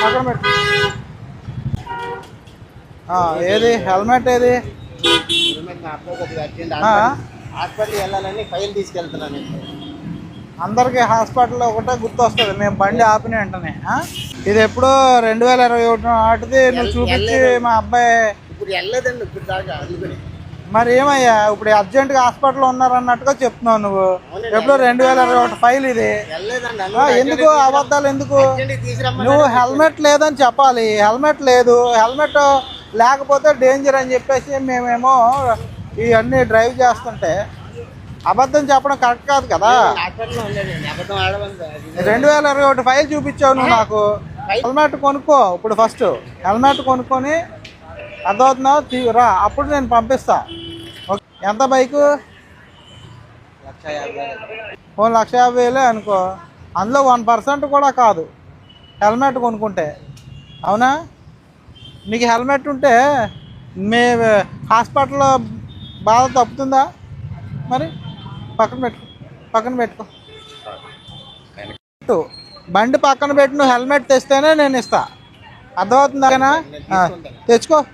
పక్కన పెట్టు. ఆ, ఏది? హెల్మెట్ ఏది? హాస్పిటల్ వెళ్ళాలని ఫైల్ తీసుకెళ్తున్నాను అందరికి హాస్పిటల్లో ఒకటే గుర్తు వస్తుంది మేము బండి ఆపిన వెంటనే? ఇది ఎప్పుడో రెండు వేల ఇరవై ఒకటి నాటిది నువ్వు చూపించి మా అబ్బాయి ఇప్పుడు వెళ్ళలేదండి ఇప్పుడు దాకా అందుకని. మరి ఏమయ్యా ఇప్పుడు అర్జెంట్గా హాస్పిటల్లో ఉన్నారన్నట్టుగా చెప్తున్నావు నువ్వు. ఎప్పుడో రెండు వేల ఇరవై ఒకటి ఫైల్ ఇది. ఎందుకు? అబద్ధాలు ఎందుకు? అర్జెంట్ నువ్వు హెల్మెట్ లేదని చెప్పాలి. హెల్మెట్ లేదు. హెల్మెట్ లేకపోతే డేంజర్ అని చెప్పేసి మేమేమో ఇవన్నీ డ్రైవ్ చేస్తుంటే అబద్ధం చెప్పడం కరెక్ట్ కాదు కదా? రెండు వేల ఇరవై ఒకటి ఫైల్ చూపించావు నువ్వు నాకు. హెల్మెట్ కొనుక్కో. ఇప్పుడు ఫస్ట్ హెల్మెట్ కొనుక్కొని అర్థమవుతున్నావు తీ- రా అప్పుడు నేను పంపిస్తా. ఓకే. ఎంత బైకు? లక్ష యాభై ఓ లక్ష యాభై వేలే అనుకో. అందులో వన్ పర్సెంట్ కూడా కాదు. హెల్మెట్ కొనుక్కుంటే. అవునా? నీకు హెల్మెట్ ఉంటే మే హాస్పిటల్లో బాధ తప్పుతుందా? మరి పక్కన పెట్టుకో పక్కన పెట్టుకో. బండి పక్కన పెట్టి నువ్వు హెల్మెట్ తెస్తేనే నేను ఇస్తా. అర్థమవుతుందా? తెచ్చుకో.